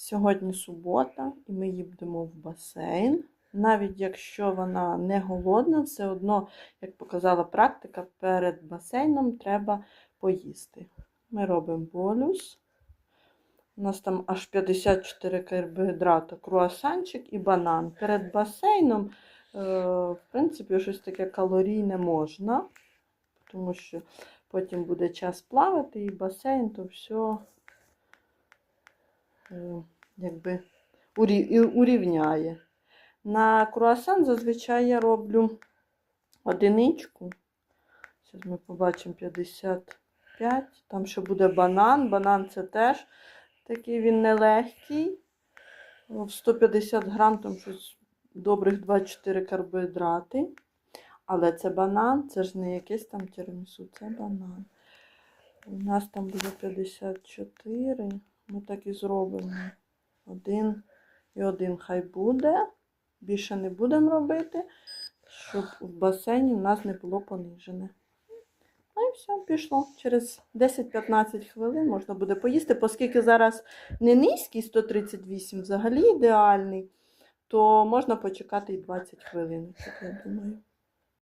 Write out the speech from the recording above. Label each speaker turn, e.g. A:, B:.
A: Сьогодні субота, і ми їдемо в басейн. Навіть якщо вона не голодна, все одно, як показала практика, перед басейном треба поїсти. Ми робимо болюс. У нас там аж 54 карбоїдрата, круасанчик і банан. Перед басейном, е, в принципі, щось таке калорійне можна, тому що потім буде час плавати, і басейн, то все якби урі- урівняє. На круасан зазвичай я роблю одиничку. Зараз ми побачимо 55. Там ще буде банан. Банан це теж такий він нелегкий. В 150 грам там щось добрих 24 карбоїдрати. Але це банан, це ж не якесь там тірамісу, це банан. У нас там буде 54. Ми так і зробимо. Один і один хай буде. Більше не будемо робити, щоб в басейні в нас не було понижене. Ну і все, пішло. Через 10-15 хвилин можна буде поїсти, оскільки зараз не низький 138, взагалі ідеальний, то можна почекати і 20 хвилин, я думаю.